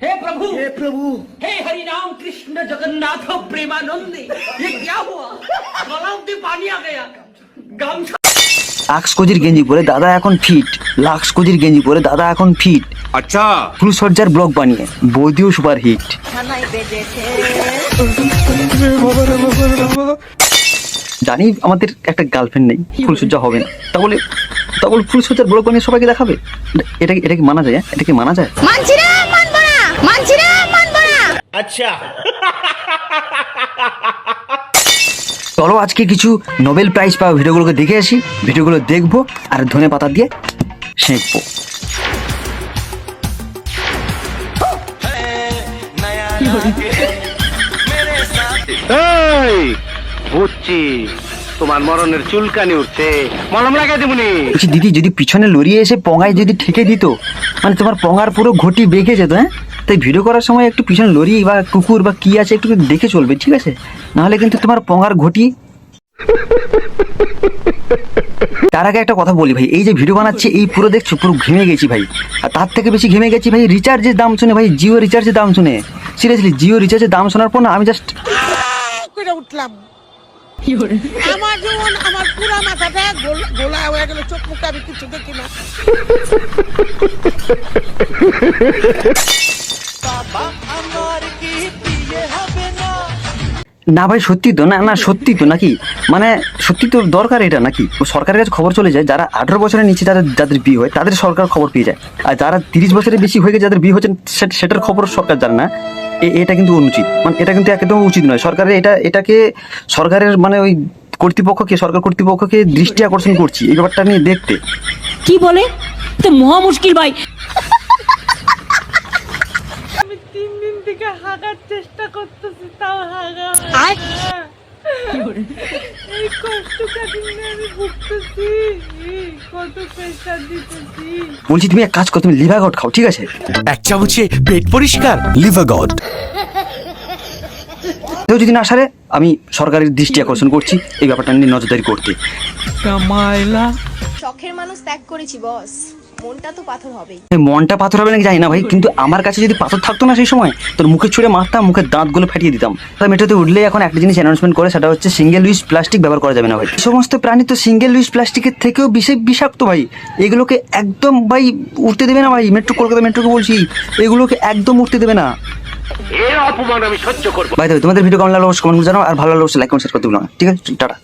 हे प्रभु हे प्रभु हे हरि राम कृष्ण जगन्नाथ प्रेमानंद ये क्या हुआ गलाव में पानी आ गया गामछा লাক্স কোজির গেঞ্জি পরে দাদা এখন ফিট লাক্স কোজির গেঞ্জি পরে দাদা এখন ফিট अच्छा ফুল সজ্জার ব্লগ বানিয়ে বৌদিও সুপার হিট জানি আমাদের একটা গার্লফ্রেন্ড নেই ফুলসজ্জা হবে না তাহলে তাহলে ফুলসজ্জার ব্লগ বানিয়ে সবাইকে দেখাবে এটা কি এটা কি মানা যায় হ্যাঁ? এটা কি মানা যায় মানছি না মানবো না মানছি না মানবো না। চলো আজকে কিছু নোবেল প্রাইজ পাওয়া ভিডিওগুলোকে দেখে আসি। ভিডিওগুলো দেখব আর ধনে পাতা দিয়ে সেঁকবো। এই বুঝছি। তোমার মরণের চুলকানি উঠছে। মলম লাগাই দেবনি বলছি দিদি যদি পিছনে লড়িয়ে এসে পঙ্গায় যদি ঠেকে দিত মানে তোমার পঙ্গার পুরো ঘটি বেঁকে যেত হ্যাঁ? তাই ভিডিও করার সময় একটু পিছনে লরি বা কুকুর বা কি আছে একটু দেখে চলবে, ঠিক আছে? নাহলে কিন্তু তোমার পঙ্গার ঘটি তার আগে একটা কথা বলি ভাই, এই যে ভিডিও বানাচ্ছি, এই পুরো দেখছ, পুরো ঘেমে গেছি ভাই। আর তার থেকে বেশি ঘেমে গেছি ভাই রিচার্জের দাম শুনে ভাই, জিও রিচার্জের দাম শুনে। সিরিয়াসলি জিও রিচার্জের দাম শোনার পর না, আমি জাস্ট উঠলাম। চোখ মুখে আমি কিছু দেখি না। না? ভাই সত্যি তো না না সত্যি তো নাকি? মানে সত্যি তো দরকার এটা নাকি? ও সরকারের কাছে খবর চলে যায় যারা আঠারো বছরের নিচে যাদের যাদের বিয়ে হয় তাদের সরকার খবর পেয়ে যায়। আর যারা তিরিশ বছরের বেশি হয়ে গেছে যাদের বিয়ে হচ্ছে সে- সেটার খবর সরকার জানে না। এ- এটা কিন্তু অনুচিত। মানে এটা কিন্তু একদম উচিত নয়। সরকারের এটা এটাকে সরকারের মানে ওই কর্তৃপক্ষকে সরকার কর্তৃপক্ষকে দৃষ্টি আকর্ষণ করছি এই ব্যাপারটা নিয়ে দেখতে। কি বলে? তো মহা মুশকিল ভাই আমি থেকে হাগার চেষ্টা করতেছি তাও হাগা এই কষ্ট আমি ভুগতেছি কত প্রেশার দিতেছি। বলছি তুমি এক কাজ করো তুমি লিভার খাও ঠিক আছে? এক চামচে পেট পরিষ্কার লিভার গড কেউ যদি না সারে আমি সরকারের দৃষ্টি আকর্ষণ করছি এই ব্যাপারটা নিয়ে নজরদারি করতে। শখের মানুষ ত্যাগ করেছি বস। মনটা তো পাথর হবেই। মনটা পাথর হবে নাকি জানি না ভাই কিন্তু আমার কাছে যদি পাথর থাকতো না সেই সময় তোর মুখে ছুঁড়ে মারতাম মুখের দাঁতগুলো ফাটিয়ে দিতাম। তাই মেট্রোতে উঠলে এখন একটা জিনিস অ্যানাউন্সমেন্ট করে সেটা হচ্ছে সিঙ্গেল ইউজ প্লাস্টিক ব্যবহার করা যাবে না ভাই। সমস্ত প্রাণী তো সিঙ্গেল ইউজ প্লাস্টিকের থেকেও বেশি বিষাক্ত ভাই। এগুলোকে একদম ভাই উঠতে দেবে না ভাই মেট্রো কলকাতা মেট্রোকে বলছি এগুলোকে একদম উঠতে দেবে না। এর অপমান আমি সহ্য করব। ভাই তোমাদের ভিডিও কেমন লাগল অবশ্যই কমেন্ট জানাও আর ভালো লাগল অবশ্যই লাইক কমেন্ট শেয়ার করতে ভুলো না ঠিক আছে? টাটা।